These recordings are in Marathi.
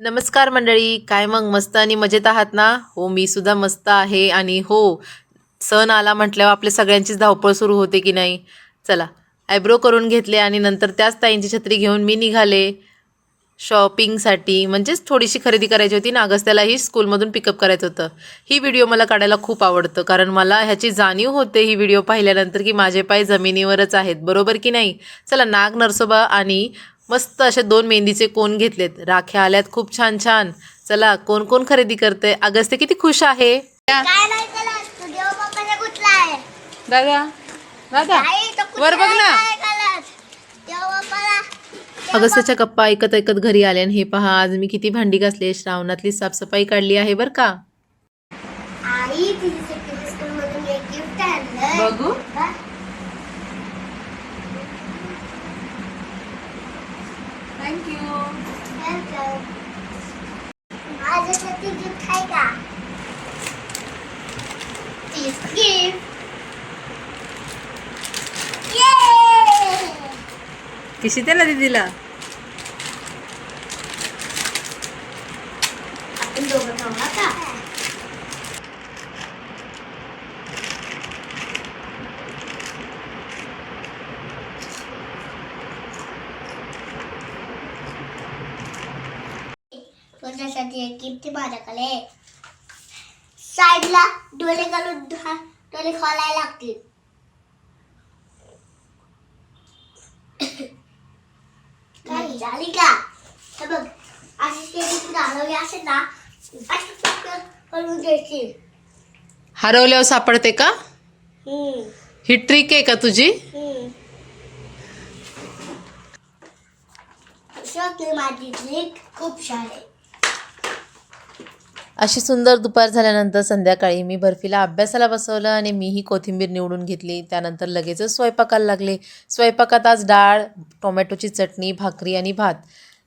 नमस्कार मंडळी काय मग? मस्त आणि मजेत आहात ना? हो मी सुद्धा मस्त आहे आणि हो सण आला म्हटल्यावर आपल्या सगळ्यांचीच धावपळ सुरू होते की नाही? चला आयब्रो करून घेतले आणि नंतर त्याच ताईंची छत्री घेऊन मी निघाले शॉपिंगसाठी. म्हणजेच थोडीशी खरेदी करायची होती ना अगस्त्यालाही स्कूलमधून पिकअप करायचं होतं. ही व्हिडिओ मला काढायला खूप आवडतं कारण मला ह्याची जाणीव होते ही व्हिडिओ पाहिल्यानंतर की माझे पाय जमिनीवरच आहेत. बरोबर की नाही? चला नाग नरसोबा आणि मस्त असे दोन मेहंदीचे कोण घेतलेत? राख्या आल्यात खूप छान छान चला कोण कोण खरेदी करते अगस्त्य किती खुश आहे? दादा दादा वर बघ ना. अगस्त्याच्या गप्पा ऐकत ऐकत घरी आले आणि हे पहा आज मी किती भांडी घासले श्रावणातली साफसफाई काढली आहे बरं का? बघू. हा? Thank you Welcome. माझ्यासाठी गिफ्ट आहे का तीच गिफ्ट किशी त्याला दिदीला आपण दोघं खाऊ आता तुझ्यासाठी एक गिफ्ट माझ्याकडे. साईडला डोळे घालून डोळे खोलायला लागतील. काय झाली का? हे बघ अशी केली तू घालवली असेल ना अशी पटकन करून द्यायची हरवल्यावर सापडते का? हम्म, ही ट्रिक आहे का तुझी? हम्म. माझी ट्रिक खूप छान आहे. अशी सुंदर दुपार झाल्यानंतर संध्याकाळी मी बर्फीला अभ्यासाला बसवलं आणि मीही कोथिंबीर निवडून घेतली. त्यानंतर लगेचच स्वयंपाकाला लागले. स्वयंपाकात आज डाळ टोमॅटोची चटणी भाकरी आणि भात.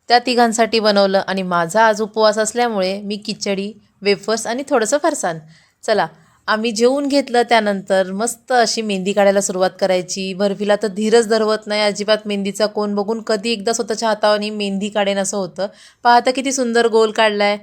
त्या तिघांसाठी बनवलं आणि माझा आज उपवास असल्यामुळे मी खिचडी वेफर्स आणि थोडंसं फरसाण. चला आम्ही जेवून घेतलं. त्यानंतर मस्त अशी मेहंदी काढायला सुरुवात करायची. बर्फीला तर धीरच धरवत नाही. अजिबात मेहंदीचा कोण बघून कधी एकदा स्वतःच्या हाताने मेहंदी काढेन असं होतं. पाहता किती सुंदर गोल काढला आहे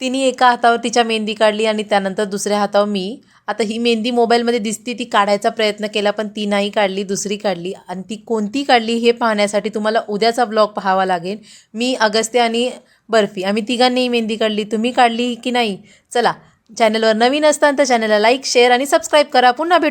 तिने एका हातावर तिच्या मेहंदी काढली आणि त्यानंतर दुसऱ्या हातावर मी. आता ही मेहंदी मोबाईलमध्ये दिसती ती काढायचा प्रयत्न केला पण ती नाही काढली दुसरी काढली. आणि ती कोणती काढली हे पाहण्यासाठी तुम्हाला उद्याचा ब्लॉग पाहावा लागेल. मी अगस्त्य आणि बर्फी आम्ही तिघांनीही मेहंदी काढली. तुम्ही काढली की नाही? चला चॅनलवर नवीन असताना तर चॅनलला लाईक शेअर आणि सबस्क्राईब करा. पुन्हा भेट.